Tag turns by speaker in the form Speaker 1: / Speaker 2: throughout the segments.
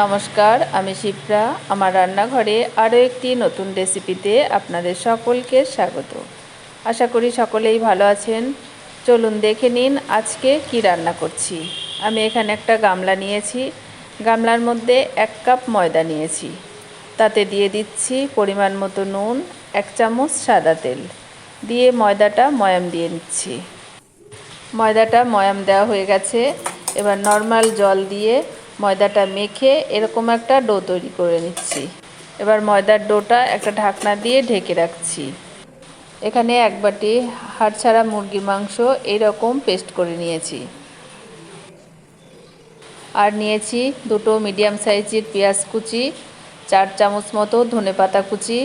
Speaker 1: নমস্কার, আমি শিপ্রা। আমার রান্নাঘরে আরও একটি নতুন রেসিপিতে আপনাদের সকলকে স্বাগত। আশা করি সকলেই ভালো আছেন। চলুন দেখে নিন আজকে কি রান্না করছি। আমি এখানে একটা গামলা নিয়েছি। গামলার মধ্যে এক কাপ ময়দা নিয়েছি। তাতে দিয়ে দিচ্ছি পরিমাণ মতো নুন, এক চামচ সাদা তেল। দিয়ে ময়দাটা ময়াম দিয়ে নিচ্ছি। ময়দাটা ময়াম দেওয়া হয়ে গেছে। এবার নর্মাল জল দিয়ে ময়দাটা মেখে এরকম একটা ডো তৈরি করে নিচ্ছি। এবার ময়দার ডোটা একটা ঢাকনা দিয়ে ঢেকে রাখছি। এখানে এক বাটি হাড় ছাড়া মুরগির মাংস এরকম পেস্ট করে নিয়েছি। আর নিয়েছি দুটো মিডিয়াম সাইজের পেঁয়াজ কুচি, চার চামচ মতো ধনে পাতা কুচি,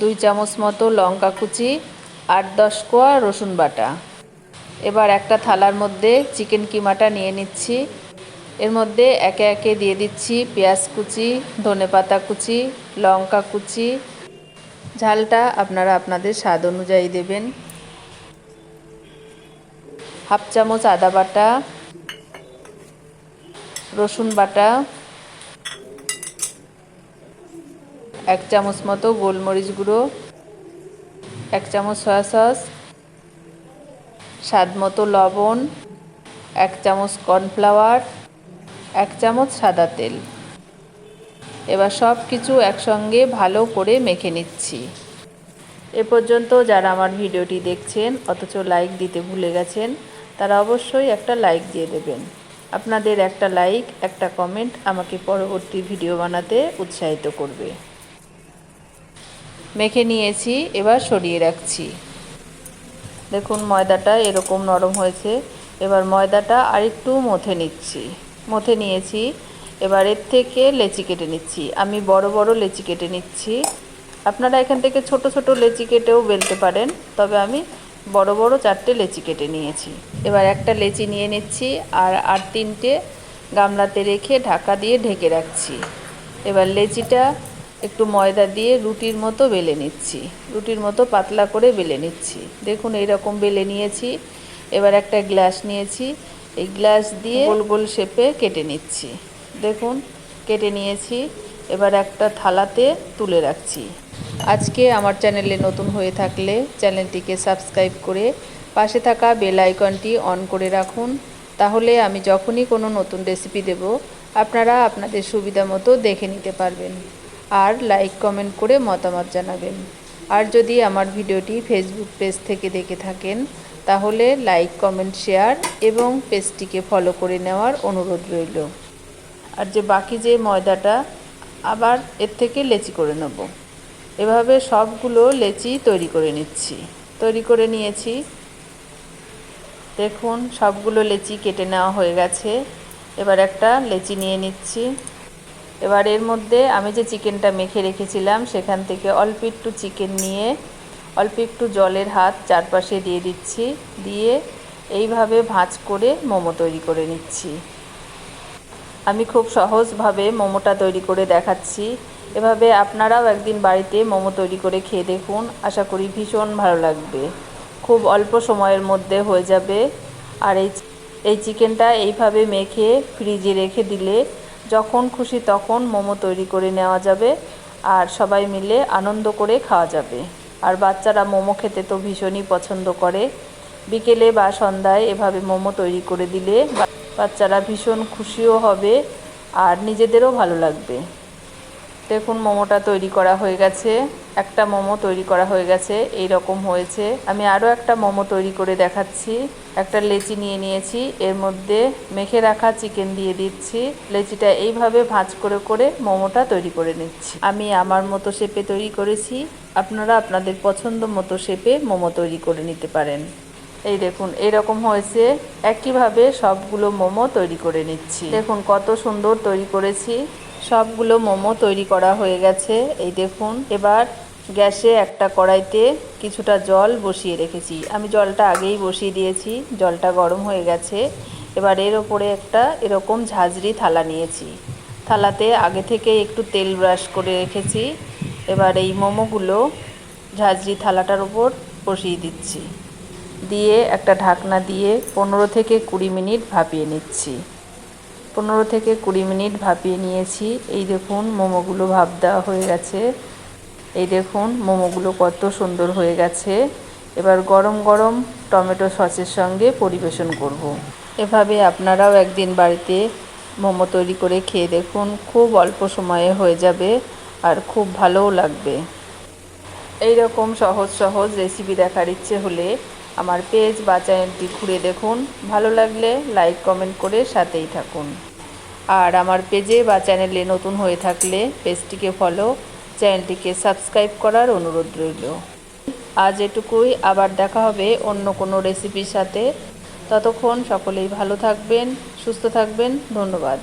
Speaker 1: দুই চামচ মতো লঙ্কা কুচি আট দশ কোয়া রসুন বাটা। এবার একটা থালার মধ্যে চিকেন কিমাটা নিয়ে নিচ্ছি। এর মধ্যে একে একে দিয়ে দিচ্ছি পেঁয়াজ কুচি, ধনে পাতা কুচি, লঙ্কা কুচি। ঝালটা আপনারা আপনাদের স্বাদ অনুযায়ী দেবেন। হাফ চামচ আদা বাটা, রসুন বাটা, এক চামচ মতো গোলমরিচ গুঁড়ো, এক চামচ সয়া সস, স্বাদ মতো লবণ, এক চামচ কর্নফ্লাওয়ার এক চামচ সাদা তেল। এবার সব কিছু একসঙ্গে ভালো করে মেখে নিচ্ছি। এ পর্যন্ত যারা আমার ভিডিওটি দেখছেন, অথচ লাইক দিতে ভুলে গেছেন, তারা অবশ্যই একটা লাইক দিয়ে দেবেন। আপনাদের একটা লাইক, একটা কমেন্ট আমাকে পরবর্তী ভিডিও বানাতে উৎসাহিত করবে। মেখে নিয়েছি, এবার সরিয়ে রাখছি। দেখুন ময়দাটা এরকম নরম হয়েছে। এবার ময়দাটা আরেকটু মথে নিচ্ছি। মথে নিয়েছি। এবার এর থেকে লেচি কেটে নিচ্ছি। আমি বড় বড় লেচি কেটে নিচ্ছি। আপনারা এখান থেকে ছোট ছোট লেচি কেটেও বেলতে পারেন, তবে আমি বড় বড় চারটে লেচি কেটে নিয়েছি। এবার একটা লেচি নিয়ে নিচ্ছি আর আর তিনটে গামলাতে রেখে ঢাকা দিয়ে ঢেকে রাখছি। এবার লেচিটা একটু ময়দা দিয়ে রুটির মতো বেলে নিচ্ছি। রুটির মতো পাতলা করে বেলে নিচ্ছি। দেখুন, এইরকম বেলে নিয়েছি। এবার একটা গ্লাস নিয়েছি। এই গ্লাস দিয়ে গোল গোল শেপে কেটে নিচ্ছি। দেখুন, কেটে নিয়েছি। এবার একটা থালাতে তুলে রাখছি। আজকে আমার চ্যানেলে নতুন হয়ে থাকলে চ্যানেলটিকে সাবস্ক্রাইব করে পাশে থাকা বেল আইকনটি অন করে রাখুন। তাহলে আমি যখনই কোনো নতুন রেসিপি দেব, আপনারা আপনাদের সুবিধা মতো দেখে নিতে পারবেন। আর লাইক, কমেন্ট করে মতামত জানাবেন। আর যদি আমার ভিডিওটি ফেসবুক পেজ থেকে দেখে থাকেন, তাহলে লাইক কমেন্ট শেয়ার এবং পেজটিকে ফলো করে নেওয়ার অনুরোধ রইল। আর যে বাকি যে ময়দাটা, আবার এর থেকে লেচি করে নেব। এভাবে সবগুলো লেচি তৈরি করে নিচ্ছি। তৈরি করে নিয়েছি। দেখুন, সবগুলো লেচি কেটে নেওয়া হয়ে গেছে। এবার একটা লেচি নিয়ে নিচ্ছি। এবার এর মধ্যে আমি যে চিকেনটা মেখে রেখেছিলাম, সেখান থেকে অল্প একটু চিকেন নিয়ে অল্প একটু জলের হাত চারপাশে দিয়ে দিচ্ছি, দিয়ে এইভাবে ভাঁজ করে মোমো তৈরি করে নিচ্ছি। আমি খুব সহজভাবে মোমোটা তৈরি করে দেখাচ্ছি। এভাবে আপনারাও একদিন বাড়িতে মোমো তৈরি করে খেয়ে দেখুন, আশা করি ভীষণ ভালো লাগবে। খুব অল্প সময়ের মধ্যে হয়ে যাবে। আর এই এই চিকেনটা এইভাবে মেখে ফ্রিজে রেখে দিলে যখন খুশি তখন মোমো তৈরি করে নেওয়া যাবে আর সবাই মিলে আনন্দ করে খাওয়া যাবে। আর বাচ্চারা মোমো খেতে তো ভীষণই পছন্দ করে। বিকেলে বা সন্ধ্যায় এভাবে মোমো তৈরি করে দিলে বাচ্চারা ভীষণ খুশিও হবে আর নিজেদেরও ভালো লাগবে। দেখুন, মোমোটা তৈরি করা হয়ে গেছে। একটা মোমো তৈরি করা হয়ে গেছে এই রকম হয়েছে। আমি আরও একটা মোমো তৈরি করে দেখাচ্ছি। একটা লেচি নিয়ে নিয়েছি, এর মধ্যে মেখে রাখা চিকেন দিয়ে দিচ্ছি। লেচিটা এইভাবে ভাঁজ করে করে মোমোটা তৈরি করে নিচ্ছি। আমি আমার মতো শেপে তৈরি করেছি। আপনারা আপনাদের পছন্দ মতো শেপে মোমো তৈরি করে নিতে পারেন। এই দেখুন এরকম হয়েছে। একইভাবে সবগুলো মোমো তৈরি করে নিচ্ছি। দেখুন, কত সুন্দর তৈরি করেছি। সবগুলো মোমো তৈরি করা হয়ে গেছে, এই দেখুন। এবার গ্যাসে একটা কড়াইতে কিছুটা জল বসিয়ে রেখেছি। আমি জলটা আগেই বসিয়ে দিয়েছি, জলটা গরম হয়ে গেছে। এবার এর ওপরে একটা এরকম ঝাঁঝরি থালা নিয়েছি। থালাতে আগে থেকে একটু তেল ব্রাশ করে রেখেছি। এবার এই মোমোগুলো ঝাঁঝরি থালাটার ওপর বসিয়ে দিচ্ছি। দিয়ে একটা ঢাকনা দিয়ে পনেরো থেকে কুড়ি মিনিট ভাপিয়ে নিচ্ছি। পনেরো থেকে কুড়ি মিনিট ভাপিয়ে নিয়েছি। এই দেখুন, মোমোগুলো ভাপ দেওয়া হয়ে গেছে। এই দেখুন, মোমোগুলো কত সুন্দর হয়ে গেছে। এবার গরম গরম টমেটো সসের সঙ্গে পরিবেশন করব। এভাবে আপনারাও একদিন বাড়িতে মোমো তৈরি করে খেয়ে দেখুন, খুব অল্প সময়ে হয়ে যাবে আর খুব ভালোও লাগবে। এই রকম সহজ সহজ রেসিপি দেখার ইচ্ছে হলে আমার পেজ বা চ্যানেলটি ঘুরে দেখুন। ভালো লাগলে লাইক কমেন্ট করে সাথেই থাকুন। আর আমার পেজে বা চ্যানেলে নতুন হয়ে থাকলে পেজটিকে ফলো চ্যানেলটিকে সাবস্ক্রাইব করার অনুরোধ রইল। আজ এটুকুই, আবার দেখা হবে অন্য কোনো রেসিপির সাথে। ততক্ষণ সকলেই ভালো থাকবেন, সুস্থ থাকবেন, ধন্যবাদ।